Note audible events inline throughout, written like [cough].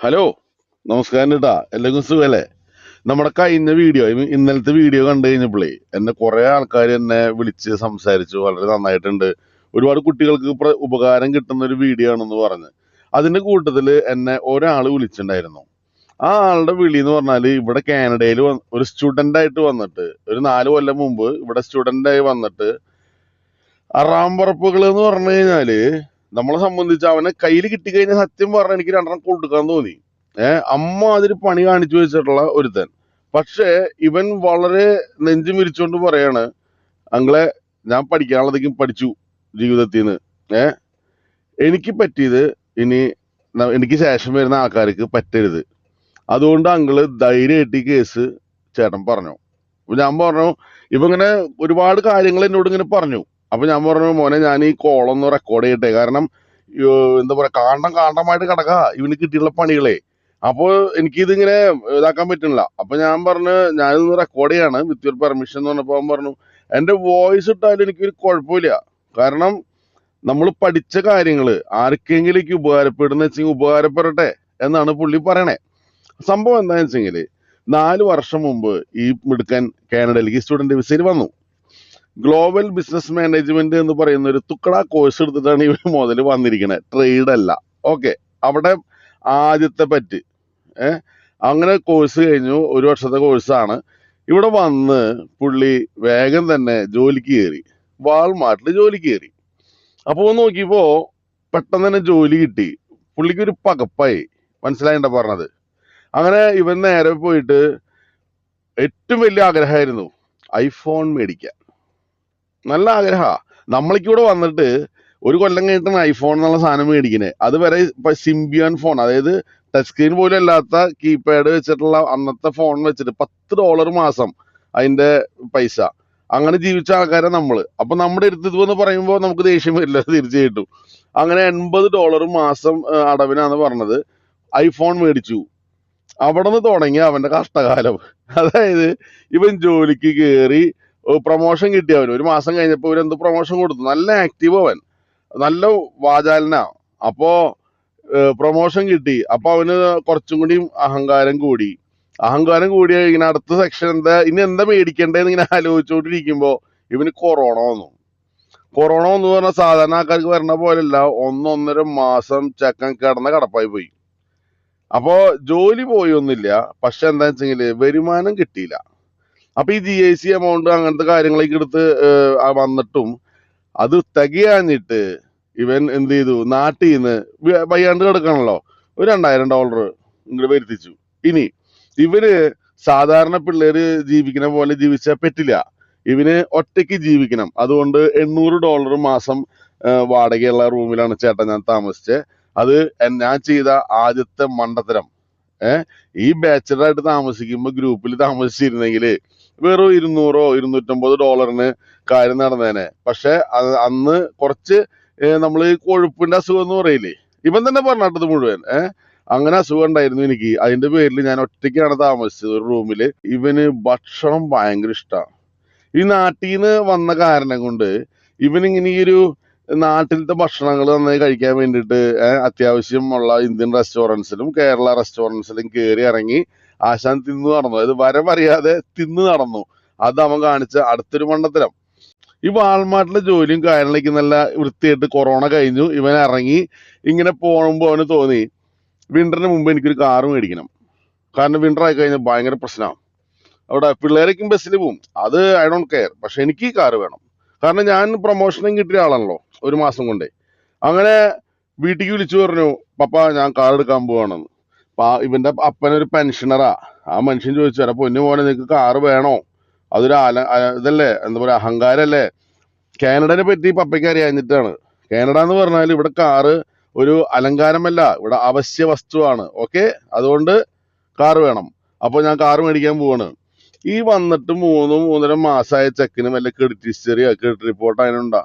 Hello നമസ്കാരം കേട്ടാ എല്ലാവർക്കും സുഖല്ലേ? നമ്മുടെ കഴിഞ്ഞ വീഡിയോ ഇന്നലത്തെ വീഡിയോ കണ്ടു കഴിഞ്ഞപ്പോഴേ എന്നെ കുറെ ആൾക്കാർ എന്നെ വിളിച്ച് സംസാരിച്ചു. വളരെ നന്നായിട്ടുണ്ട്. ഒരുപാട് കുട്ടികൾക്ക് ഉപകാരം കിട്ടുന്ന ഒരു വീഡിയോ ആണെന്ന് പറഞ്ഞ്. അതിന്റെ കൂട്ടത്തിൽ എന്നെ ഒരാൾ വിളിച്ചിട്ടുണ്ടായിരുന്നു. ആ ആളുടെ വിളി എന്ന് പറഞ്ഞാൽ ഇവിടെ കാനഡയിൽ ഒരു സ്റ്റുഡന്റ് ആയിട്ട് വന്നിട്ട് ഒരു നാല് കൊല്ലം മുമ്പ് ഇവിടെ സ്റ്റുഡന്റ് ആയി വന്നിട്ട് അറാമ്പറപ്പുകൾ എന്ന് പറഞ്ഞു കഴിഞ്ഞാൽ നമ്മളെ സംബന്ധിച്ച് അവനെ കയ്യിൽ കിട്ടിക്കഴിഞ്ഞാൽ സത്യം പറഞ്ഞാൽ എനിക്ക് രണ്ടെണ്ണം കൊടുക്കാൻ തോന്നി. ഏഹ് അമ്മ അതിന് പണി കാണിച്ചു വെച്ചിട്ടുള്ള ഒരുത്തൻ. പക്ഷേ ഇവൻ വളരെ നെഞ്ചു മിരിച്ചോണ്ട് പറയാണ് അങ്ങളെ ഞാൻ പഠിക്കാനുള്ളതൊക്കെ പഠിച്ചു ജീവിതത്തിൽ നിന്ന് ഏഹ് എനിക്ക് പറ്റിയത് ഇനി എനിക്ക് ശേഷം വരുന്ന ആൾക്കാർക്ക് പറ്റരുത്. അതുകൊണ്ട് അങ്കിൾ ധൈര്യമായിട്ട് ഈ കേസ് ചേട്ടൻ പറഞ്ഞു. ഞാൻ പറഞ്ഞു ഇവങ്ങനെ ഒരുപാട് കാര്യങ്ങൾ എന്നോട് ഇങ്ങനെ പറഞ്ഞു. അപ്പൊ ഞാൻ പറഞ്ഞു മോനെ ഞാൻ ഈ കോളൊന്ന് റെക്കോർഡ് ചെയ്യട്ടെ. കാരണം എന്താ പറയാ കാണ്ടം കാണ്ടമായിട്ട് കിടക്ക. ഇവന് കിട്ടിയുള്ള പണികളെ. അപ്പൊ എനിക്കിതിങ്ങനെ ഇതാക്കാൻ പറ്റുന്നില്ല. അപ്പൊ ഞാൻ പറഞ്ഞു ഞാനിതൊന്ന് റെക്കോർഡ് ചെയ്യാണ്. വിത്ത് യുവർ പെർമിഷൻ എന്ന് പറഞ്ഞപ്പോ അവൻ പറഞ്ഞു എന്റെ വോയിസ് ഇട്ടാലും എനിക്കൊരു കുഴപ്പമില്ല. കാരണം നമ്മൾ പഠിച്ച കാര്യങ്ങൾ ആർക്കെങ്കിലും ഉപകാരപ്പെടുന്ന വെച്ചെങ്കിൽ ഉപകാരപ്പെടട്ടെ എന്നാണ് പുള്ളി പറയണേ. സംഭവം എന്താണെന്ന് വെച്ചെങ്കിൽ നാല് വർഷം മുമ്പ് ഈ മിടുക്കൻ കാനഡയിലേക്ക് സ്റ്റുഡന്റ് വിസയിൽ വന്നു. ഗ്ലോബൽ ബിസിനസ് മാനേജ്മെന്റ് എന്ന് പറയുന്ന ഒരു തുക്കട കോഴ്സ് എടുത്തിട്ടാണ് ഇവർ മുതൽ വന്നിരിക്കുന്നത് ട്രേഡ് അല്ല. ഓക്കെ അവിടെ ആദ്യത്തെ പറ്റ്. ഏഹ് അങ്ങനെ കോഴ്സ് കഴിഞ്ഞു. ഒരു വർഷത്തെ കോഴ്സാണ് ഇവിടെ വന്ന് പുള്ളി വേഗം തന്നെ ജോലിക്ക് കയറി. വാൾമാർട്ടിൽ ജോലിക്ക് കയറി. അപ്പോൾ നോക്കിയപ്പോൾ പെട്ടെന്ന് തന്നെ ജോലി കിട്ടി. പുള്ളിക്ക് ഒരു പകപ്പായി. മനസ്സിലായിണ്ട പറഞ്ഞത്? അങ്ങനെ ഇവൻ നേരെ പോയിട്ട് ഏറ്റവും വലിയ ആഗ്രഹമായിരുന്നു ഐഫോൺ മേടിക്കാൻ. നല്ല ആഗ്രഹ. നമ്മളിക്കൂടെ വന്നിട്ട് ഒരു കൊല്ലം കഴിഞ്ഞിട്ടാണ് ഐഫോൺ എന്നുള്ള സാധനം മേടിക്കുന്നത് അത് വരെ ഇപ്പൊ സിംബിയൻ ഫോൺ അതായത് ടച്ച് സ്ക്രീൻ പോലും അല്ലാത്ത കീപാഡ് വെച്ചിട്ടുള്ള അന്നത്തെ ഫോൺ വെച്ചിട്ട് പത്ത് ഡോളർ മാസം അതിന്റെ പൈസ. അങ്ങനെ ജീവിച്ച ആൾക്കാരെ നമ്മൾ. അപ്പൊ നമ്മുടെ എന്ന് പറയുമ്പോൾ നമുക്ക് ദേഷ്യം വരില്ല തീർച്ചയായിട്ടും. അങ്ങനെ എൺപത് ഡോളർ മാസം അടവിനാന്ന് പറഞ്ഞത്. ഐഫോൺ മേടിച്ചു. അവിടെ നിന്ന് തുടങ്ങി അവന്റെ കഷ്ടകാലം. അതായത് ഇവൻ ജോലിക്ക് കയറി പ്രൊമോഷൻ കിട്ടി അവന്. ഒരു മാസം കഴിഞ്ഞപ്പോ ഇവരെന്ത് പ്രൊമോഷൻ കൊടുത്തു. നല്ല ആക്റ്റീവ് അവൻ. നല്ല വാചാലനാ. അപ്പോ പ്രൊമോഷൻ കിട്ടി. അപ്പൊ അവന് കുറച്ചും കൂടി അഹങ്കാരം കൂടി. അഹങ്കാരം കൂടിയ ഇങ്ങനെ അടുത്ത സെക്ഷൻ എന്താ? ഇനി എന്താ മേടിക്കണ്ടേന്ന് ഇങ്ങനെ ആലോചിച്ചോണ്ടിരിക്കുമ്പോ ഇവന് കൊറോണ വന്നു. കൊറോണ എന്ന് പറഞ്ഞാൽ സാധാരണ ആൾക്കാർക്ക് വരണ പോലല്ല ഒന്നൊന്നര മാസം ചക്കൻ കിടന്ന കടപ്പായി പോയി. അപ്പോ ജോലി പോയി ഒന്നില്ല പക്ഷെ എന്താ വെച്ചെങ്കിൽ വരുമാനം കിട്ടിയില്ല. അപ്പൊ ഈ ജി ഐ സി എമൗണ്ട് അങ്ങനത്തെ കാര്യങ്ങളൊക്കെ എടുത്ത് വന്നിട്ടും അത് തികയാഞ്ഞിട്ട് ഇവൻ എന്ത് ചെയ്തു? നാട്ടിൽ നിന്ന് വയ്യാണ്ട് കിടക്കണല്ലോ. ഒരു രണ്ടായിരം ഡോളർ ഇങ്ങോട്ട് വരുത്തിച്ചു. ഇനി ഇവർ സാധാരണ പിള്ളേര് ജീവിക്കുന്ന പോലെ ജീവിച്ചാൽ പറ്റില്ല. ഇവന് ഒറ്റയ്ക്ക് ജീവിക്കണം. അതുകൊണ്ട് എണ്ണൂറ് ഡോളർ മാസം വാടകയുള്ള റൂമിലാണ് ചേട്ടൻ ഞാൻ താമസിച്ചത് അത് ഞാൻ ചെയ്ത ആദ്യത്തെ മണ്ടത്തരം. ഏഹ് ഈ ബാച്ചിലറായിട്ട് താമസിക്കുമ്പോൾ ഗ്രൂപ്പിൽ താമസിച്ചിരുന്നെങ്കിൽ വെറും ഇരുന്നൂറോ ഇരുന്നൂറ്റമ്പത് ഡോളറിന് കാര്യം നടന്നേനെ. പക്ഷെ അന്ന് കുറച്ച് നമ്മൾ ഈ കൊഴുപ്പിന്റെ അസുഖം എന്ന് പറയില്ലേ? ഇവൻ തന്നെ പറഞ്ഞിട്ടത് മുഴുവൻ ഏഹ് അങ്ങനെ അസുഖം ഉണ്ടായിരുന്നു എനിക്ക്. അതിന്റെ പേരിൽ ഞാൻ ഒറ്റയ്ക്കാണ് താമസിച്ചത് ഒരു റൂമിൽ ഇവന് ഭക്ഷണം ഭയങ്കര ഇഷ്ടമാണ് ഈ നാട്ടിൽ നിന്ന് വന്ന കാരണം കൊണ്ട് ഇവനിങ്ങനെ ഈ ഒരു നാട്ടിലത്തെ ഭക്ഷണങ്ങൾ നന്നായി കഴിക്കാൻ വേണ്ടിയിട്ട് അത്യാവശ്യമുള്ള ഇന്ത്യൻ റെസ്റ്റോറൻസിലും കേരള റെസ്റ്റോറൻസിലും കയറി ഇറങ്ങി ആശാൻ തിന്നു നടന്നു. അത് വരവറിയാതെ തിന്നു നടന്നു. അത് അവൻ കാണിച്ച അടുത്തൊരു മണ്ടത്തരം. ഈ വാൾമാർട്ടിലെ ജോലിയും കാര്യങ്ങളിലേക്ക് നല്ല വൃത്തിയായിട്ട് കൊറോണ കഴിഞ്ഞു. ഇവൻ ഇറങ്ങി ഇങ്ങനെ പോകുമ്പോൾ അവന് തോന്നി വിന്ററിന് മുമ്പ് എനിക്കൊരു കാറ് മേടിക്കണം. കാരണം വിന്റർ ആയി കഴിഞ്ഞാൽ ഭയങ്കര പ്രശ്നമാണ് അവിടെ പിള്ളേരൊക്കെ ബസ്സിൽ പോവും. അത് ഐ ഡോണ്ട് കെയർ. പക്ഷെ എനിക്ക് ഈ കാറ് വേണം. കാരണം ഞാൻ പ്രൊമോഷനും കിട്ടിയ ആളാണല്ലോ ഒരു മാസം കൊണ്ടേ. അങ്ങനെ വീട്ടിലേക്ക് വിളിച്ചു പറഞ്ഞു പപ്പ ഞാൻ കാർ എടുക്കാൻ പോവാണെന്ന്. ഇവന്റെ അപ്പനൊരു പെൻഷനറാ ആ. മനുഷ്യൻ ചോദിച്ചു "എടാ പൊന്നു മോനെ നിനക്ക് കാറ് വേണോ? അതൊരു ആല ഇതല്ലേ എന്താ പറയാ അഹങ്കാരല്ലേ? കാനഡനെ പറ്റി പപ്പയ്ക്ക് അറിയാഞ്ഞിട്ടാണ്. കാനഡ എന്ന് പറഞ്ഞാൽ ഇവിടെ കാറ് ഒരു അലങ്കാരമല്ല ഇവിടെ അവശ്യ വസ്തുവാണ് ഓക്കെ അതുകൊണ്ട് കാറ് വേണം. അപ്പൊ ഞാൻ കാറ് മേടിക്കാൻ പോവാണ്. ഈ വന്നിട്ട് മൂന്ന് മൂന്നര മാസമായ ചെക്കിന് വല്ല ക്രെഡിറ്റ് ഹിസ്റ്ററി ക്രെഡിറ്റ് റിപ്പോർട്ട് അതിനുണ്ടാ.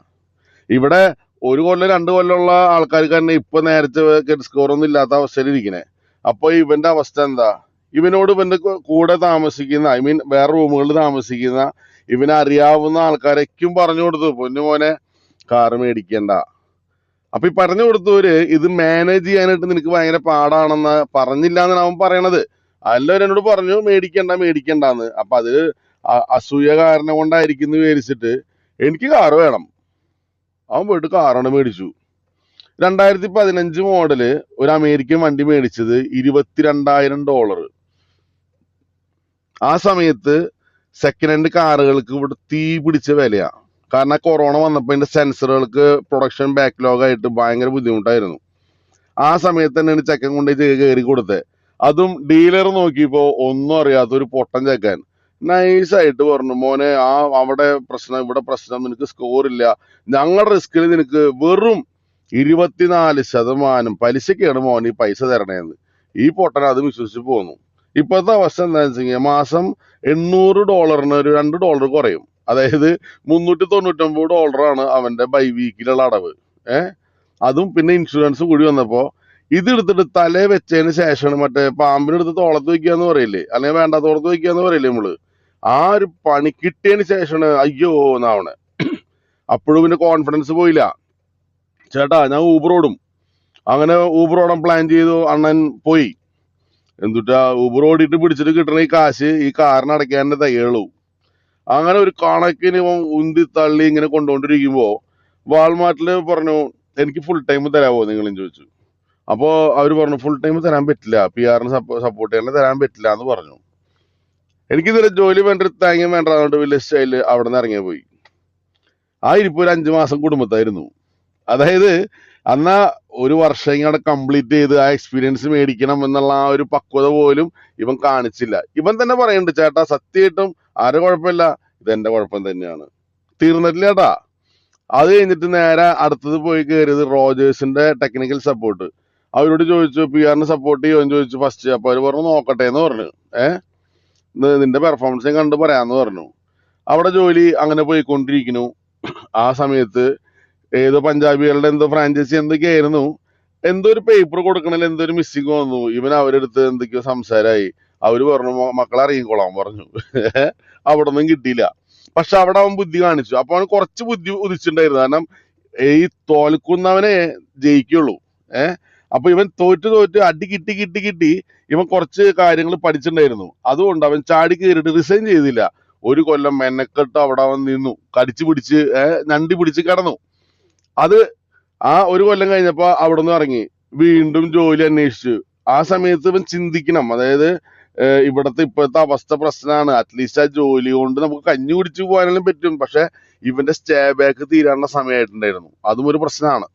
ഇവിടെ ഒരു കൊല്ലം രണ്ട് കൊല്ലമുള്ള ആൾക്കാർക്ക് തന്നെ ഇപ്പൊ നേരത്തെ സ്കോർ ഒന്നും ഇല്ലാത്ത അവസ്ഥയിൽ ഇരിക്കണേ അപ്പൊ ഇവന്റെ അവസ്ഥ എന്താ? ഇവനോട് ഇവന്റെ കൂടെ താമസിക്കുന്ന ഐ മീൻ വേറെ റൂമുകളിൽ താമസിക്കുന്ന ഇവനെ അറിയാവുന്ന ആൾക്കാരൊക്കെയും പറഞ്ഞു കൊടുത്തു. പൊന്നു മോനെ കാറ് മേടിക്കണ്ട. അപ്പൊ ഈ പറഞ്ഞു കൊടുത്തവര് ഇത് മാനേജ് ചെയ്യാനായിട്ട് നിനക്ക് ഭയങ്കര പാടാണെന്ന് പറഞ്ഞില്ല എന്നാണ് അവൻ പറയണത്. എല്ലാവരും എന്നോട് പറഞ്ഞു മേടിക്കണ്ട മേടിക്കണ്ടെന്ന്. അപ്പൊ അത് അസൂയ കാരണം കൊണ്ടായിരിക്കുന്നു വിചാരിച്ചിട്ട് എനിക്ക് കാറ് വേണം. അവൻ പോയിട്ട് കാറാണ് മേടിച്ചു. രണ്ടായിരത്തി പതിനഞ്ച് മോഡൽ ഒരു അമേരിക്കൻ വണ്ടി മേടിച്ചത് ഇരുപത്തിരണ്ടായിരം ഡോളർ ആ സമയത്ത് സെക്കൻഡ് ഹാൻഡ് കാറുകൾക്ക് ഇവിടെ തീ പിടിച്ച വിലയാ. കാരണം കൊറോണ വന്നപ്പോൾ അതിന്റെ സെൻസറുകൾക്ക് പ്രൊഡക്ഷൻ ബാക്ക്ലോഗ് ആയിട്ട് ഭയങ്കര ബുദ്ധിമുട്ടായിരുന്നു. ആ സമയത്ത് തന്നെയാണ് ചെക്കൻ കൊണ്ട് കയറി കൊടുത്തത്. അതും ഡീലർ നോക്കിയപ്പോൾ ഒന്നും അറിയാത്ത ഒരു പൊട്ടൻ ചെക്കൻ. നൈസായിട്ട് പറഞ്ഞു മോനെ ആ അവിടെ പ്രശ്നം ഇവിടെ പ്രശ്നം നിനക്ക് സ്കോർ ഇല്ല. ഞങ്ങളുടെ റിസ്കിൽ നിനക്ക് വെറും ഇരുപത്തിനാല് ശതമാനം പലിശക്കാണ് മോൻ ഈ പൈസ തരണേന്ന്. ഈ പൊട്ടൻ അത് വിശ്വസിച്ച് പോന്നു. ഇപ്പോഴത്തെ അവസ്ഥ എന്താണെന്ന് വെച്ച് കഴിഞ്ഞാൽ മാസം എണ്ണൂറ് ഡോളറിന് ഒരു രണ്ട് ഡോളർ കുറയും. അതായത് മുന്നൂറ്റി തൊണ്ണൂറ്റൊമ്പത് ഡോളറാണ് അവന്റെ ബൈ വീക്കിലുള്ള അടവ്. ഏഹ് അതും പിന്നെ ഇൻഷുറൻസ് കൂടി വന്നപ്പോൾ ഇതെടുത്തിട്ട് തലേ വെച്ചതിന് ശേഷമാണ് മറ്റേ പാമ്പിനെടുത്ത് തോളത്ത് വെക്കാന്ന് പറയില്ലേ? അല്ലെങ്കിൽ വേണ്ട തോളത്ത് വെക്കാന്ന് പറയില്ലേ നമ്മൾ ആ ഒരു പണി കിട്ടിയതിന് ശേഷമാണ് അയ്യോ എന്നാവണേ. അപ്പോഴും പിന്നെ കോൺഫിഡൻസ് പോയില്ല. ചേട്ടാ ഞാൻ ഊബർ ഓടും അങ്ങനെ ഊബർ ഓടാൻ പ്ലാൻ ചെയ്തു അണ്ണൻ പോയി. എന്തുട്ടാ ഊബർ ഓടിയിട്ട് പിടിച്ചിട്ട് കിട്ടണ ഈ കാശ് ഈ കാറിന് അടയ്ക്കാന്റെ തയ്യുള്ളൂ അങ്ങനെ ഒരു കണക്കിന് ഉന്തി തള്ളി ഇങ്ങനെ കൊണ്ടുകൊണ്ടിരിക്കുമ്പോ വാൾമാർട്ടിൽ പറഞ്ഞു എനിക്ക് ഫുൾ ടൈം തരാമോ നിങ്ങളും ചോദിച്ചു. അപ്പോ അവർ പറഞ്ഞു ഫുൾ ടൈം തരാൻ പറ്റില്ല. പി ആറിന് സപ്പോർട്ട് ചെയ്യാൻ തരാൻ പറ്റില്ല എന്ന് പറഞ്ഞു. എനിക്ക് ഇതുവരെ ജോലി വേണ്ട തേങ്ങ വേണ്ട അതുകൊണ്ട് വലിയ സ്റ്റൈൽ അവിടെ നിന്ന് ഇറങ്ങിയ പോയി ആ ഇരിപ്പ് ഒരു അഞ്ച് മാസം കുടുംബത്തായിരുന്നു. അതായത് അന്നാ ഒരു വർഷം ഇങ്ങനെ കംപ്ലീറ്റ് ചെയ്ത് ആ എക്സ്പീരിയൻസ് മേടിക്കണം എന്നുള്ള ആ ഒരു പക്വത പോലും ഇവൻ കാണിച്ചില്ല. ഇവൻ തന്നെ പറയുന്നുണ്ട് ചേട്ടാ സത്യമായിട്ടും ആരും കുഴപ്പമില്ല? ഇത് എന്റെ കുഴപ്പം തന്നെയാണ്. തീർന്നിട്ടില്ല ചേട്ടാ അത് കഴിഞ്ഞിട്ട് നേരെ അടുത്തത് പോയി കയറിയത് റോജേഴ്സിന്റെ ടെക്നിക്കൽ സപ്പോർട്ട് അവരോട് ചോദിച്ചു പി ആറിന് സപ്പോർട്ട് ചെയ്യുമെന്ന് ചോദിച്ചു ഫസ്റ്റ് അപ്പൊ അവർ പറഞ്ഞു നോക്കട്ടെ എന്ന് പറഞ്ഞു. ഏഹ് നിന്റെ പെർഫോമൻസ് കണ്ട് പറയാന്ന് പറഞ്ഞു. അവിടെ ജോലി അങ്ങനെ പോയിക്കൊണ്ടിരിക്കുന്നു. ആ സമയത്ത് ഏതോ പഞ്ചാബികളുടെ എന്തോ ഫ്രാഞ്ചൈസി എന്തൊക്കെയായിരുന്നു. എന്തോ ഒരു പേപ്പർ കൊടുക്കണതിൽ എന്തോ ഒരു മിസ്സിങ് വന്നു. ഇവൻ അവരെടുത്ത് എന്തൊക്കെയോ സംസാരമായി അവർ പറഞ്ഞു "മോ- മക്കളെ അറിയിക്കോളാം പറഞ്ഞു. [laughs] അവിടെ ഒന്നും കിട്ടിയില്ല. പക്ഷെ അവിടെ അവൻ ബുദ്ധി കാണിച്ചു. അപ്പൊ അവൻ കുറച്ച് ബുദ്ധി ഉദിച്ചിട്ടുണ്ടായിരുന്നു. കാരണം ഈ തോൽക്കുന്നവനെ ജയിക്കുള്ളൂ. ഏഹ് അപ്പൊ ഇവൻ തോറ്റ് തോറ്റ് അടി കിട്ടി കിട്ടി കിട്ടി ഇവൻ കുറച്ച് കാര്യങ്ങൾ പഠിച്ചിട്ടുണ്ടായിരുന്നു. അതുകൊണ്ട് അവൻ ചാടി കയറിയിട്ട് റിസൈൻ ചെയ്തില്ല. ഒരു കൊല്ലം മെനക്കെട്ട് അവിടെ അവൻ നിന്നു. കടിച്ചു പിടിച്ച് ഞണ്ടി പിടിച്ച് കിടന്നു. അത് ആ ഒരു കൊല്ലം കഴിഞ്ഞപ്പോ അവിടെ നിന്ന് ഇറങ്ങി. വീണ്ടും ജോലി അന്വേഷിച്ചു. ആ സമയത്ത് ഇവൻ ചിന്തിക്കണം. അതായത് ഇവിടത്തെ ഇപ്പോഴത്തെ അവസ്ഥ പ്രശ്നമാണ് അറ്റ്ലീസ്റ്റ് ആ ജോലി കൊണ്ട് നമുക്ക് കഞ്ഞി കുടിച്ചു പോകാനും പറ്റും. പക്ഷെ ഇവന്റെ സ്റ്റേ ബാക്ക് തീരാനുള്ള സമയമായിട്ടുണ്ടായിരുന്നു. അതും ഒരു പ്രശ്നമാണ്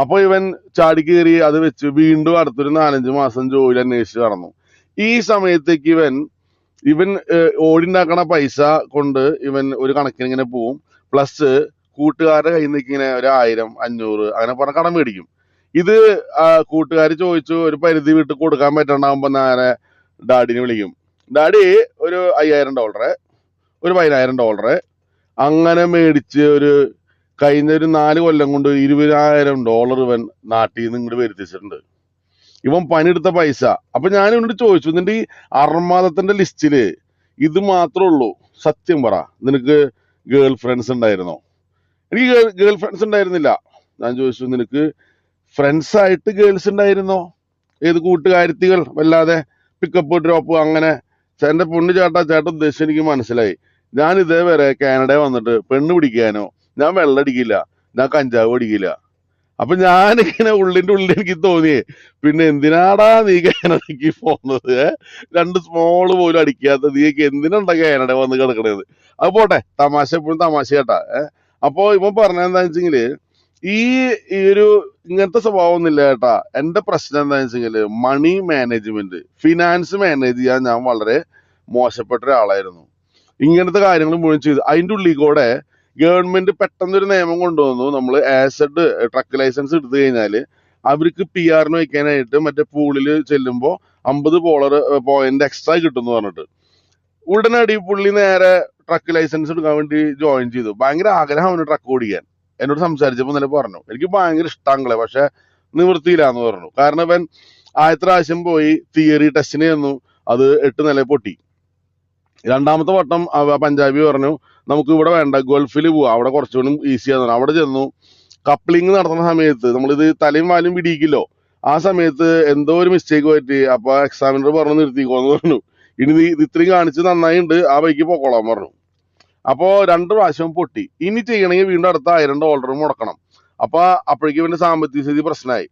അപ്പൊ ഇവൻ ചാടി കയറി അത് വെച്ച് വീണ്ടും അടുത്തൊരു നാലഞ്ച് മാസം ജോലി അന്വേഷിച്ച് നടന്നു. ഈ സമയത്തേക്ക് ഇവൻ ഇവൻ ഓടിണ്ടാക്കണ പൈസ കൊണ്ട് ഇവൻ ഒരു കണക്കിന് ഇങ്ങനെ പോവും. പ്ലസ് കൂട്ടുകാരുടെ കയ്യിൽ നിന്ന് ഇങ്ങനെ ഒരു ആയിരം അഞ്ഞൂറ് അങ്ങനെ പറഞ്ഞ കടം മേടിക്കും. ഇത് കൂട്ടുകാർ ചോദിച്ചു ഒരു പരിധി വിട്ട് കൊടുക്കാൻ പറ്റണ്ടാകുമ്പോൾ നേരെ ഡാഡിനെ വിളിക്കും. ഡാഡി ഒരു അയ്യായിരം ഡോളറ് ഒരു പതിനായിരം ഡോളറ് അങ്ങനെ മേടിച്ച് ഒരു കഴിഞ്ഞ ഒരു നാല് കൊല്ലം കൊണ്ട് ഇരുപതിനായിരം ഡോളർ ഇവൻ നാട്ടിൽ നിന്ന് ഇങ്ങോട്ട് വരുത്തിച്ചിട്ടുണ്ട്. ഇവൻ പണിയെടുത്ത പൈസ. അപ്പൊ ഞാൻ ഇവനോട് ചോദിച്ചു നിന്റെ ഈ അർമാദത്തിന്റെ ലിസ്റ്റിൽ ഇത് മാത്രമേ ഉള്ളൂ. സത്യം പറ. നിനക്ക് ഗേൾ ഫ്രണ്ട്സ് ഉണ്ടായിരുന്നോ? എനിക്ക് ഗേൾ ഫ്രണ്ട്സ് ഉണ്ടായിരുന്നില്ല. ഞാൻ ചോദിച്ചു നിനക്ക് ഫ്രണ്ട്സ് ആയിട്ട് ഗേൾസ് ഉണ്ടായിരുന്നോ? ഏത് കൂട്ടുകാരുത്തികൾ? വല്ലാതെ പിക്കപ്പ് ഡ്രോപ്പ് അങ്ങനെ. എന്റെ പൊണ്ണു ചേട്ടാ ചേട്ടൻ ഉദ്ദേശിച്ച് എനിക്ക് മനസ്സിലായി. ഞാൻ ഇതേവരെ കാനഡ വന്നിട്ട് പെണ്ണ് പിടിക്കാനോ ഞാൻ വെള്ളടിക്കില്ല ഞാൻ കഞ്ചാവ് അടിക്കില്ല അപ്പൊ ഞാനിങ്ങനെ ഉള്ളിന്റെ ഉള്ളിൽ എനിക്ക് തോന്നിയേ പിന്നെ എന്തിനാടാ നീ കാനഡയ്ക്ക് പോകുന്നത് രണ്ട് സ്മോൾ പോലും അടിക്കാത്ത നീക്ക് എന്തിനുണ്ടാ കാനഡ വന്ന് കിടക്കണത്? അത് പോട്ടെ തമാശ എപ്പോഴും തമാശ കേട്ടാ ഏഹ് അപ്പൊ ഇവൻ പറഞ്ഞ എന്താ വെച്ചെങ്കിൽ ഈ ഒരു ഇങ്ങനത്തെ സ്വഭാവം ഒന്നുമില്ല കേട്ടാ. എന്റെ പ്രശ്നം എന്താന്ന് വെച്ചെങ്കിൽ മണി മാനേജ്മെന്റ് ഫിനാൻസ് മാനേജ് ചെയ്യാൻ ഞാൻ വളരെ മോശപ്പെട്ട ഒരാളായിരുന്നു. ഇങ്ങനത്തെ കാര്യങ്ങൾ മുഴുവൻ ചെയ്തു. അതിന്റെ ഉള്ളിൽ കൂടെ ഗവൺമെന്റ് പെട്ടെന്ന് ഒരു നിയമം കൊണ്ടുവന്നു. നമ്മൾ ആസഡ് ട്രക്ക് ലൈസൻസ് എടുത്തു കഴിഞ്ഞാൽ അവർക്ക് പി ആറിന് വയ്ക്കാനായിട്ട് മറ്റേ പൂളിൽ ചെല്ലുമ്പോൾ അമ്പത് പോളർ പോയിന്റ് എക്സ്ട്രാ കിട്ടും എന്ന് പറഞ്ഞിട്ട്. ഉടനടി പുള്ളി നേരെ ട്രക്ക് ലൈസൻസ് എടുക്കാൻ വേണ്ടി ജോയിൻ ചെയ്തു. ഭയങ്കര ആഗ്രഹമാണ് ട്രക്ക് ഓടിക്കാൻ. എന്നോട് സംസാരിച്ചപ്പോൾ ഇന്നലെ പറഞ്ഞു എനിക്ക് ഭയങ്കര ഇഷ്ടങ്ങളെ പക്ഷെ നിവൃത്തിയില്ല എന്ന് പറഞ്ഞു. കാരണം ഇവൻ ആദ്യത്തെ പ്രാവശ്യം പോയി തിയറി ടെസ്റ്റിന് ചെന്നു അത് എട്ട് നില പൊട്ടി. രണ്ടാമത്തെ വട്ടം പഞ്ചാബി പറഞ്ഞു നമുക്ക് ഇവിടെ വേണ്ട ഗൾഫിൽ പോവാം അവിടെ കുറച്ചുകൂടി ഈസി ആണ് അവിടെ ചെന്നു. കപ്ലിംഗ് നടത്തുന്ന സമയത്ത് നമ്മളിത് തലയും വാലും പിടിക്കില്ലോ ആ സമയത്ത് എന്തോ ഒരു മിസ്റ്റേക്ക് പറ്റി. അപ്പൊ എക്സാമിനർ പറഞ്ഞു നിർത്തിക്കോന്ന് പറഞ്ഞു. ഇനി നീ ഇത് ഇത്രയും കാണിച്ച് നന്നായിണ്ട് ആ ബൈക്ക് പൊക്കോളാൻ പറഞ്ഞു. അപ്പോ രണ്ട് പ്രാവശ്യം പൊട്ടി. ഇനി ചെയ്യണമെങ്കിൽ വീണ്ടും അടുത്ത ആയിരം ഡോളർ മുടക്കണം. അപ്പൊ അപ്പോഴേക്കും ഇവന്റെ സാമ്പത്തിക സ്ഥിതി പ്രശ്നമായി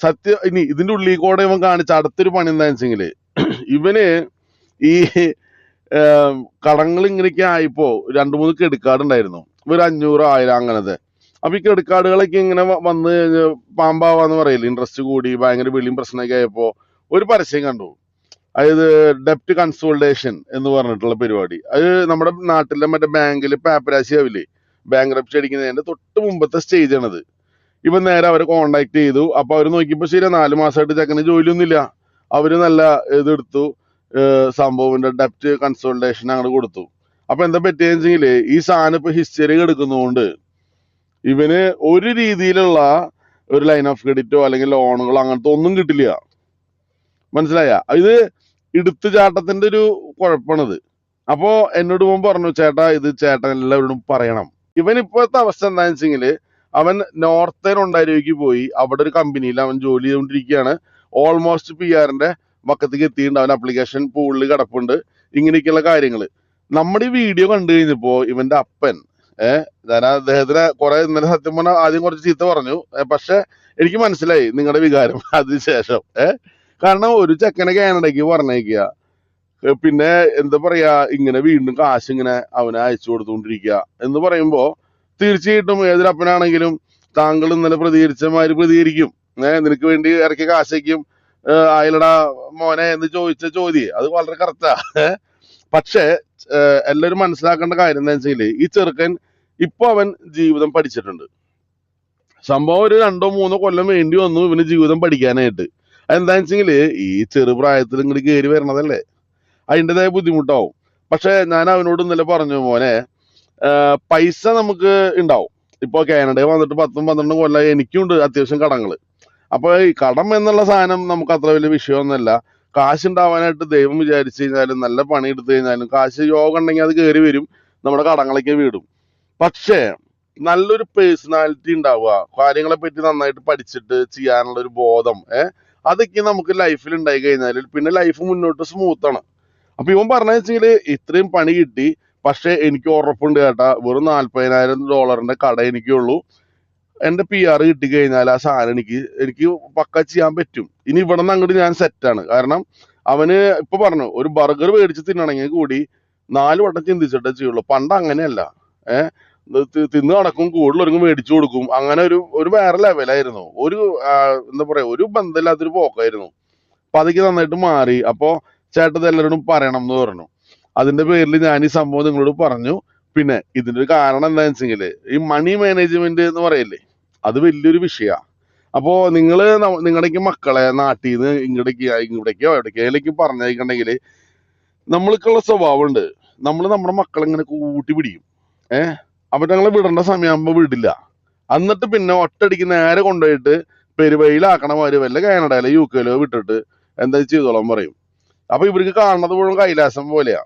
സത്യം ഇനി ഇതിന്റെ ഉള്ളിൽ കൂടെ ഇവൻ കാണിച്ച അടുത്തൊരു പണി എന്താണെന്ന് വെച്ചെങ്കിൽ ഇവന് ഈ കടങ്ങൾ ഇങ്ങനെയൊക്കെ ആയപ്പോ രണ്ടു മൂന്ന് ക്രെഡിറ്റ് ഉണ്ടായിരുന്നു. ഒരു അഞ്ഞൂറ് ആയിരം അങ്ങനത്തെ. അപ്പൊ ഈ ക്രെഡിറ്റ് കാർഡുകളൊക്കെ ഇങ്ങനെ വന്ന് വന്ന് പാമ്പാവാന്ന് പറയില്ല ഇൻട്രസ്റ്റ് കൂടി ഭയങ്കര വെളിയും പ്രശ്നമൊക്കെ ആയപ്പോ ഒരു പരസ്യം കണ്ടു. അതായത് ഡെപ്റ്റ് കൺസോൾട്ടേഷൻ എന്ന് പറഞ്ഞിട്ടുള്ള പരിപാടി. അത് നമ്മുടെ നാട്ടിലെ മറ്റേ ബാങ്കിൽ പാപ്പരാശി ആവില്ലേ? ബാങ്ക് റപ്റ്റ് അടിക്കുന്നതിന്റെ തൊട്ട് മുമ്പത്തെ സ്റ്റേജ് ആണത്. ഇവൻ നേരെ അവരെ കോണ്ടാക്ട് ചെയ്തു. അപ്പൊ അവർ നോക്കിയപ്പോ ശരി നാല് മാസമായിട്ട് ചെക്കന് ജോലിയൊന്നുമില്ല. അവർ നല്ല ഇതെടുത്തു. സംഭവം ഡെപ്റ്റ് കൺസോൾട്ടേഷൻ അങ്ങോട്ട് കൊടുത്തു. അപ്പൊ എന്താ പറ്റിയെന്ന് ഈ സാധനം ഇപ്പൊ ഹിസ്റ്ററി എടുക്കുന്നതുകൊണ്ട് ഇവന് ഒരു രീതിയിലുള്ള ഒരു ലൈൻ ഓഫ് ക്രെഡിറ്റോ അല്ലെങ്കിൽ ലോണുകളോ അങ്ങനത്തെ ഒന്നും കിട്ടില്ല. മനസ്സിലായ? ഇത് എടുത്തുചാട്ടത്തിന്റെ ഒരു കുഴപ്പമാണിത് അപ്പോ എന്നോട് മുമ്പ് പറഞ്ഞു ചേട്ടാ ഇത് ചേട്ടൻ എല്ലാവരോടും പറയണം. ഇവൻ ഇപ്പോഴത്തെ അവസ്ഥ എന്താണെന്ന് വെച്ചെങ്കിൽ അവൻ നോർത്തേൺ ഒണ്ടാരിയോക്ക് പോയി അവിടെ ഒരു കമ്പനിയിൽ അവൻ ജോലി ചെയ്തുകൊണ്ടിരിക്കുകയാണ്. ഓൾമോസ്റ്റ് പി ആറിന്റെ പക്കത്തേക്ക് എത്തിയിട്ടുണ്ട്. അവൻ അപ്ലിക്കേഷൻ പൂളിൽ കിടപ്പുണ്ട്. ഇങ്ങനെയൊക്കെയുള്ള കാര്യങ്ങൾ നമ്മുടെ ഈ വീഡിയോ കണ്ടു കഴിഞ്ഞപ്പോ ഇവന്റെ അപ്പൻ ഏഹ് ഞാൻ അദ്ദേഹത്തിന് കുറെ ഇന്നലെ സത്യം പറഞ്ഞാൽ ആദ്യം കുറച്ച് ചീത്ത പറഞ്ഞു. പക്ഷെ എനിക്ക് മനസ്സിലായി നിങ്ങളുടെ വികാരം. [laughs] അതിനുശേഷം ഏഹ് കാരണം ഒരു ചെക്കനെ കാനഡയ്ക്ക് പറഞ്ഞേക്കുക പിന്നെ എന്താ പറയാ ഇങ്ങനെ വീണ്ടും കാശ് ഇങ്ങനെ അവനെ അയച്ചു കൊടുത്തുകൊണ്ടിരിക്കുക എന്ന് പറയുമ്പോ തീർച്ചയായിട്ടും ഏതൊരപ്പനാണെങ്കിലും താങ്കൾ ഇന്നലെ പ്രതികരിച്ചമാര് പ്രതികരിക്കും. ഏഹ് നിനക്ക് വേണ്ടി ഇറക്കിയ കാശയ്ക്കും അയലടാ മോനെ എന്ന് ചോദിച്ച ചോദ്യം. അത് വളരെ കറക്റ്റാ പക്ഷേ എല്ലാവരും മനസ്സിലാക്കേണ്ട കാര്യം എന്താ വെച്ചാൽ ഈ ചെറുക്കൻ ഇപ്പൊ അവൻ ജീവിതം പഠിച്ചിട്ടുണ്ട്. സംഭവം ഒരു രണ്ടോ മൂന്നോ കൊല്ലം വേണ്ടി വന്നു ഇവന് ജീവിതം പഠിക്കാനായിട്ട്. അതെന്താന്ന് വെച്ചെങ്കിൽ ഈ ചെറുപ്രായത്തിൽ ഇങ്ങോട്ട് കയറി വരണതല്ലേ? അതിന്റെതായ ബുദ്ധിമുട്ടാവും. പക്ഷെ ഞാൻ അവനോട് ഇന്നലെ പറഞ്ഞു മോനെ പൈസ നമുക്ക് ഉണ്ടാവും ഇപ്പൊ കാനഡയിൽ വന്നിട്ട് പത്തും പന്ത്രണ്ടും കൊല്ലം എനിക്കുണ്ട് അത്യാവശ്യം കടങ്ങൾ അപ്പോൾ ഈ കടം എന്നുള്ള സാധനം നമുക്ക് അത്ര വലിയ വിഷയമൊന്നുമല്ല. കാശ് ഉണ്ടാവാനായിട്ട് ദൈവം വിചാരിച്ചു കഴിഞ്ഞാലും നല്ല പണി എടുത്തു കഴിഞ്ഞാലും കാശ് യോഗം ഉണ്ടെങ്കിൽ അത് കയറി വരും. നമ്മുടെ കടങ്ങളൊക്കെ വീടും. പക്ഷേ നല്ലൊരു പേഴ്സണാലിറ്റി ഉണ്ടാവുക കാര്യങ്ങളെ പറ്റി നന്നായിട്ട് പഠിച്ചിട്ട് ചെയ്യാനുള്ള ഒരു ബോധം ഏഹ് അതൊക്കെ നമുക്ക് ലൈഫിൽ ഉണ്ടായി കഴിഞ്ഞാൽ പിന്നെ ലൈഫ് മുന്നോട്ട് സ്മൂത്ത് ആണ്. അപ്പൊ ഇവൻ പറഞ്ഞ വെച്ചാൽ ഇത്രയും പണി കിട്ടി പക്ഷെ എനിക്ക് ഉറപ്പുണ്ട് കേട്ടാ വെറും നാല്പതിനായിരം ഡോളറിന്റെ കട എനിക്കുള്ളൂ എന്റെ പി ആർ കിട്ടിക്കഴിഞ്ഞാൽ ആ സാധനം എനിക്ക് എനിക്ക് പക്ക ചെയ്യാൻ പറ്റും. ഇനി ഇവിടെ നിന്ന് അങ്ങോട്ട് ഞാൻ സെറ്റാണ് കാരണം അവന് ഇപ്പൊ പറഞ്ഞു ഒരു ബർഗർ മേടിച്ച് തിന്നണമെങ്കിൽ കൂടി നാല് വട്ടം ചിന്തിച്ചിട്ടേ ചെയ്യുള്ളൂ. പണ്ട് അങ്ങനെയല്ല. ഏഹ് തിന്ന് നടക്കും കൂടുതലൊരുങ്ങും മേടിച്ചു കൊടുക്കും. അങ്ങനെ ഒരു ഒരു വേറെ ലെവലായിരുന്നു. ഒരു എന്താ പറയാ ഒരു ബന്ധമില്ലാത്തൊരു പോക്കായിരുന്നു. അപ്പൊ അതൊക്കെ നന്നായിട്ട് മാറി. അപ്പോ ചേട്ടത് എല്ലാവരോടും പറയണം എന്ന് പറഞ്ഞു. അതിന്റെ പേരിൽ ഞാൻ ഈ സംഭവം നിങ്ങളോട് പറഞ്ഞു. പിന്നെ ഇതിന്റെ ഒരു കാരണം എന്താണെന്ന് വെച്ചെങ്കിൽ ഈ മണി മാനേജ്മെന്റ് എന്ന് പറയല്ലേ അത് വലിയൊരു വിഷയാ. അപ്പോ നിങ്ങൾ നിങ്ങളുടെ മക്കളെ നാട്ടിൽ നിന്ന് ഇങ്ങോട്ടേക്ക് ഇങ്ങോട്ടേക്കോ എവിടേക്കേലേക്ക് പറഞ്ഞേക്കണ്ടെങ്കിൽ നമ്മൾക്കുള്ള സ്വഭാവമുണ്ട്. നമ്മൾ നമ്മുടെ മക്കളെ ഇങ്ങനെ കൂട്ടി പിടിക്കും ഏഹ് അപ്പൊ ഞങ്ങളെ വിടേണ്ട സമയമാകുമ്പോ വിടില്ല. എന്നിട്ട് പിന്നെ ഒട്ടടിക്ക് നേരെ കൊണ്ടുപോയിട്ട് പെരുവയിലാക്കണ മാതിരി വല്ല കാനഡയിലോ യു കെയിലോ വിട്ടിട്ട് എന്താ ചെയ്തോളം പറയും. അപ്പൊ ഇവർക്ക് കാണുന്നത് മുഴുവൻ കൈലാസം പോലെയാ.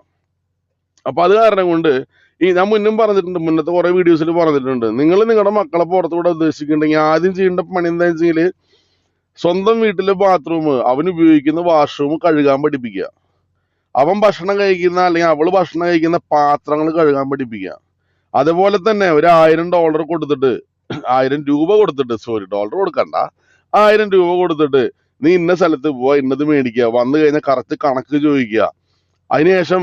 അപ്പൊ അത് കാരണം കൊണ്ട് ഈ ഞാൻ മുന്നും പറഞ്ഞിട്ടുണ്ട് മുന്നത്തെ കുറെ വീഡിയോസിൽ പറഞ്ഞിട്ടുണ്ട്. നിങ്ങൾ നിങ്ങളുടെ മക്കളെ പുറത്തു വിടാൻ ഉദ്ദേശിക്കുന്നുണ്ടെങ്കിൽ ആദ്യം ചെയ്യേണ്ട പണി എന്താ വെച്ചാൽ സ്വന്തം വീട്ടിലെ ബാത്റൂം അവൻ ഉപയോഗിക്കുന്ന വാഷ്റൂം കഴുകാൻ പഠിപ്പിക്കുക. അവൻ ഭക്ഷണം കഴിക്കുന്ന അല്ലെങ്കിൽ അവൾ ഭക്ഷണം കഴിക്കുന്ന പാത്രങ്ങൾ കഴുകാൻ പഠിപ്പിക്കുക. അതുപോലെ തന്നെ ഒരു ആയിരം ഡോളർ കൊടുത്തിട്ട് ആയിരം രൂപ കൊടുത്തിട്ട് സോറി ഡോളർ കൊടുക്കണ്ട. ആയിരം രൂപ കൊടുത്തിട്ട് നീ ഇന്ന സ്ഥലത്ത് പോവാ ഇന്നത് മേടിക്കുക വന്നു കഴിഞ്ഞാൽ കറക്റ്റ് കണക്ക് ചോദിക്കുക. അതിനുശേഷം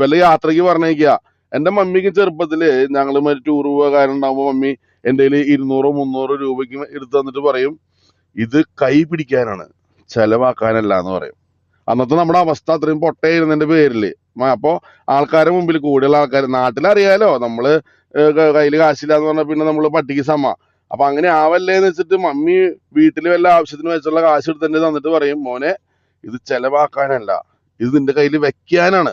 വല്ല യാത്രയ്ക്ക് പറഞ്ഞേക്കുക എന്റെ മമ്മിക്ക് ചെറുപ്പത്തിൽ ഞങ്ങൾ മറ്റു ടൂർ പോകാൻ ഉണ്ടാകുമ്പോൾ മമ്മി എന്റെ കയ്യിൽ ഇരുന്നൂറോ മുന്നൂറോ രൂപയ്ക്ക് എടുത്തു തന്നിട്ട് പറയും ഇത് കൈ പിടിക്കാനാണ് ചെലവാക്കാനല്ല എന്ന് പറയും. അന്നത്തെ നമ്മുടെ അവസ്ഥ അത്രയും പൊട്ടയായിരുന്നതിന്റെ പേരിൽ. അപ്പോ അപ്പൊ ആൾക്കാരുടെ മുമ്പിൽ കൂടുതൽ ആൾക്കാർ നാട്ടിലറിയാലോ? നമ്മൾ ഏഹ് കാശില്ല എന്ന് പറഞ്ഞാൽ പിന്നെ നമ്മൾ പട്ടിക്ക് സമ. അപ്പൊ അങ്ങനെ ആവല്ലേ എന്ന് വെച്ചിട്ട് മമ്മി വീട്ടിൽ വല്ല ആവശ്യത്തിന് വെച്ചുള്ള കാശ് എടുത്തിട്ട് തന്നിട്ട് പറയും മോനെ ഇത് ചെലവാക്കാനല്ല. ഇത് നിന്റെ കയ്യിൽ വെക്കാനാണ്.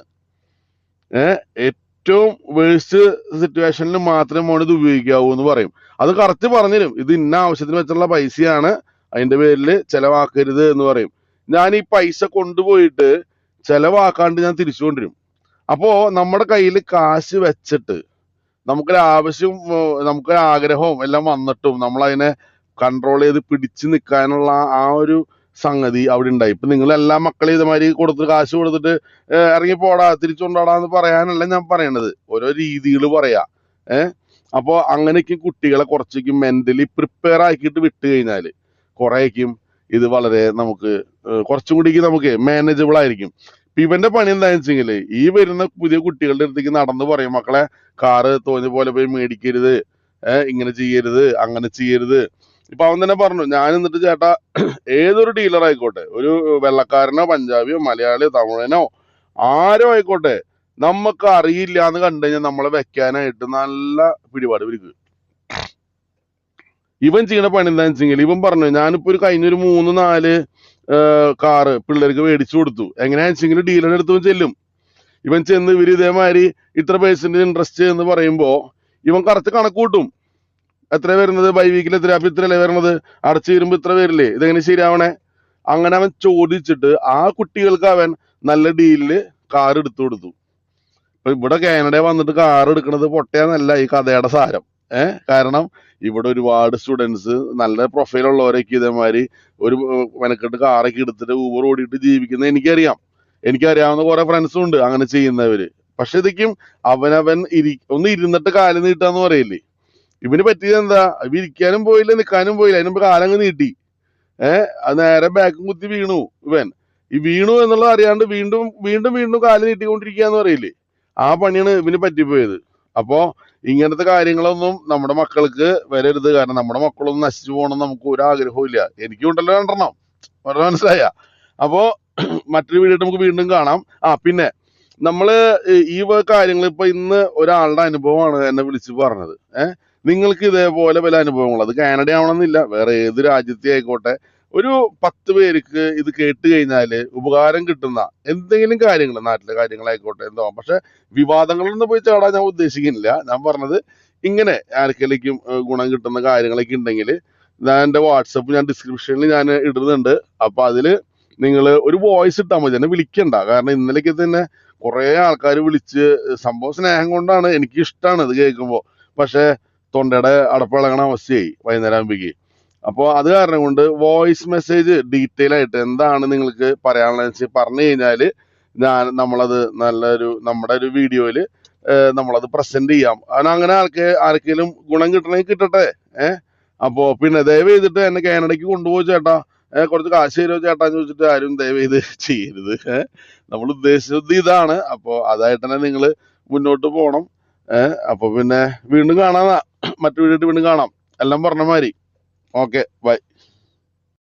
ഏഹ് ഏറ്റവും വേഴ്സ്റ്റ് സിറ്റുവേഷനിൽ മാത്രമേ മോൻ ഇത് ഉപയോഗിക്കാവൂ എന്ന് പറയും. അത് കറക്റ്റ് പറഞ്ഞുതരും. ഇത് ഇന്ന ആവശ്യത്തിന് വെച്ചുള്ള പൈസയാണ് അതിന്റെ പേരിൽ ചെലവാക്കരുത് എന്ന് പറയും. ഞാൻ ഈ പൈസ കൊണ്ടുപോയിട്ട് ചെലവാക്കാണ്ട് ഞാൻ തിരിച്ചു കൊണ്ടുവരും അപ്പോ നമ്മുടെ കയ്യിൽ കാശ് വെച്ചിട്ട് നമുക്കൊരു ആവശ്യം നമുക്കൊരു ആഗ്രഹവും എല്ലാം വന്നിട്ടും നമ്മൾ അതിനെ കൺട്രോൾ ചെയ്ത് പിടിച്ചു നിൽക്കാനുള്ള ആ ഒരു സംഗതി അവിടെ ഉണ്ടായി. ഇപ്പൊ നിങ്ങൾ എല്ലാ മക്കളെ ഇതുമാതിരി കൊടുത്തിട്ട് കാശ് കൊടുത്തിട്ട് ഇറങ്ങി പോടാ തിരിച്ചുകൊണ്ടാടാ എന്ന് പറയാനല്ല ഞാൻ പറയണത്. ഓരോ രീതികൾ പറയാ. ഏഹ് അപ്പോ അങ്ങനെയൊക്കെ കുട്ടികളെ കുറച്ചൊക്കെ മെന്റലി പ്രിപ്പയർ ആക്കിയിട്ട് വിട്ട് കഴിഞ്ഞാൽ കുറേക്കും ഇത് വളരെ നമുക്ക് കുറച്ചും കൂടി നമുക്ക് മാനേജബിൾ ആയിരിക്കും. ഇപ്പൊ ഇവന്റെ പണി എന്താണെന്ന് വെച്ചെങ്കിൽ ഈ വരുന്ന പുതിയ കുട്ടികളുടെ അടുത്തേക്ക് നടന്നു പറയും മക്കളെ കാറ് തോന്നിയ പോലെ പോയി മേടിക്കരുത്. ഇങ്ങനെ ചെയ്യരുത് അങ്ങനെ ചെയ്യരുത്. ഇപ്പൊ അവൻ തന്നെ പറഞ്ഞു ഞാൻ എന്നിട്ട് ചേട്ടാ ഏതൊരു ഡീലർ ആയിക്കോട്ടെ ഒരു വെള്ളക്കാരനോ പഞ്ചാബിയോ മലയാളിയോ തമിഴനോ ആരോ ആയിക്കോട്ടെ നമുക്ക് അറിയില്ല എന്ന് കണ്ടു കഴിഞ്ഞാൽ നമ്മളെ വെക്കാനായിട്ട് നല്ല പിടിപാട് ഇവർക്ക്. ഇവൻ ചെയ്യണ പണി എന്താണെന്ന് വെച്ചെങ്കിൽ ഇവൻ പറഞ്ഞു ഞാനിപ്പോ ഒരു കഴിഞ്ഞൊരു മൂന്ന് നാല് കാറ് പിള്ളേർക്ക് മേടിച്ചു കൊടുത്തു. എങ്ങനെ വെച്ചെങ്കിൽ ഡീലറുടെ അടുത്ത് ചെല്ലും. ഇവൻ ചെന്ന് ഇവർ ഇതേമാതിരി ഇത്ര പേഴ്സന്റ് ഇൻട്രസ്റ്റ് എന്ന് പറയുമ്പോൾ ഇവൻ കറക്റ്റ് കണക്ക് കൂട്ടും. എത്ര വരുന്നത്? ബൈ വീക്കിൽ എത്ര? അപ്പം ഇത്രയല്ലേ വരുന്നത് അടച്ചു തീരുമ്പോൾ ഇത്ര വരില്ലേ? ഇതെങ്ങനെ ശരിയാവണേ? അങ്ങനെ അവൻ ചോദിച്ചിട്ട് ആ കുട്ടികൾക്ക് അവൻ നല്ല ഡീലിൽ കാർ എടുത്തു കൊടുത്തു. ഇപ്പൊ ഇവിടെ കാനഡ വന്നിട്ട് കാർ എടുക്കണത് പൊട്ടയാന്നല്ല ഈ കഥയുടെ സാരം. ഏഹ് കാരണം ഇവിടെ ഒരുപാട് സ്റ്റുഡൻസ് നല്ല പ്രൊഫൈൽ ഉള്ളവരൊക്കെ ഇതേമാതിരി ഒരു മെനക്കെട്ട് കാറൊക്കെ എടുത്തിട്ട് ഊബർ ഓടിയിട്ട് ജീവിക്കുന്നത് എനിക്കറിയാം. എനിക്കറിയാവുന്ന കുറെ ഫ്രണ്ട്സും ഉണ്ട് അങ്ങനെ ചെയ്യുന്നവര്. പക്ഷെ ഇതൊക്കെയും അവനവൻ ഇരി ഒന്ന് ഇരുന്നിട്ട് കാലം നീട്ടാന്ന് പറയില്ലേ? ഇവന് പറ്റിയത് എന്താ? ഇവ ഇരിക്കാനും പോയില്ല നിൽക്കാനും പോയില്ല. അതിനുമ്പോ കാലങ്ങ് നീട്ടി. ഏഹ് അത് നേരെ ബാക്കും കുത്തി വീണു ഇവൻ. ഈ വീണു എന്നുള്ളത് അറിയാണ്ട് വീണ്ടും വീണ്ടും വീണ്ടും കാൽ നീട്ടിക്കൊണ്ടിരിക്കുകയെന്ന് പറയില്ലേ? ആ പണിയാണ് ഇവന് പറ്റിപ്പോയത്. അപ്പോ ഇങ്ങനത്തെ കാര്യങ്ങളൊന്നും നമ്മുടെ മക്കൾക്ക് വരരുത്. കാരണം നമ്മുടെ മക്കളൊന്നും നശിച്ചു പോകണം നമുക്ക് ഒരു ആഗ്രഹവും ഇല്ല എനിക്കും ഉണ്ടല്ലോ രണ്ടെണ്ണം. മനസ്സിലായ? അപ്പോ മറ്റൊരു വീഡിയോ നമുക്ക് വീണ്ടും കാണാം. ആ പിന്നെ നമ്മൾ ഈ- കാര്യങ്ങൾ ഇപ്പൊ ഇന്ന് ഒരാളുടെ അനുഭവമാണ് എന്നെ വിളിച്ച് പറഞ്ഞത്. ഏഹ് നിങ്ങൾക്ക് ഇതേപോലെ പല അനുഭവങ്ങൾ അത് കാനഡ ആവണമെന്നില്ല. വേറെ ഏത് രാജ്യത്തെ ആയിക്കോട്ടെ. ഒരു പത്ത് പേർക്ക് ഇത് കേട്ട് കഴിഞ്ഞാൽ ഉപകാരം കിട്ടുന്ന എന്തെങ്കിലും കാര്യങ്ങൾ നാട്ടിലെ കാര്യങ്ങളായിക്കോട്ടെ എന്തോ. പക്ഷെ വിവാദങ്ങളൊന്നും പോയി ചാടാൻ ഞാൻ ഉദ്ദേശിക്കുന്നില്ല. ഞാൻ പറഞ്ഞത് ഇങ്ങനെ ആർക്കെങ്കിലും ഗുണം കിട്ടുന്ന കാര്യങ്ങളൊക്കെ ഉണ്ടെങ്കിൽ ഞാൻ എന്റെ വാട്സപ്പ് ഞാൻ ഡിസ്ക്രിപ്ഷനിൽ ഞാൻ ഇടുന്നുണ്ട്. അപ്പോൾ അതിൽ നിങ്ങൾ ഒരു വോയിസ് ഇട്ടാൽ മതി. എന്നെ വിളിക്കണ്ട. കാരണം ഇന്നലേക്ക് തന്നെ കുറേ ആൾക്കാർ വിളിച്ച് സംഭവം സ്നേഹം കൊണ്ടാണ് എനിക്ക് ഇഷ്ടമാണ് ഇത് കേൾക്കുമ്പോൾ പക്ഷേ തൊണ്ടയുടെ അടപ്പിളകണ അവസ്ഥയായി വൈകുന്നേരം ആകുമ്പോഴേക്ക് അപ്പോൾ അത് കാരണം കൊണ്ട് വോയിസ് മെസ്സേജ് ഡീറ്റെയിൽ ആയിട്ട് എന്താണ് നിങ്ങൾക്ക് പറയാനുള്ളത് വെച്ച് പറഞ്ഞു കഴിഞ്ഞാൽ ഞാൻ നമ്മളത് നല്ലൊരു നമ്മുടെ ഒരു വീഡിയോയിൽ നമ്മളത് പ്രസന്റ് ചെയ്യാം. കാരണം അങ്ങനെ ആൾക്ക് ആർക്കെങ്കിലും ഗുണം കിട്ടണമെങ്കിൽ കിട്ടട്ടെ ഏഹ്? അപ്പോ പിന്നെ ദയവ് ചെയ്തിട്ട് എന്നെ കാനഡയ്ക്ക് കൊണ്ടുപോകും ചേട്ടാ. കുറച്ച് കാശ് തരുമോ ചേട്ടാ ചോദിച്ചിട്ട് ആരും ദയവ് ചെയ്ത് [laughs] ചെയ്യരുത് നമ്മൾ ഉദ്ദേശിച്ചത് ഇതാണ്. അപ്പോ അതായിട്ട് തന്നെ നിങ്ങൾ മുന്നോട്ട് പോകണം ഏഹ്? അപ്പൊ പിന്നെ വീണ്ടും കാണാം മറ്റു വീഡിയോ വീണ്ടും കാണാം. എല്ലാം പറഞ്ഞ മാതിരി. Okay bye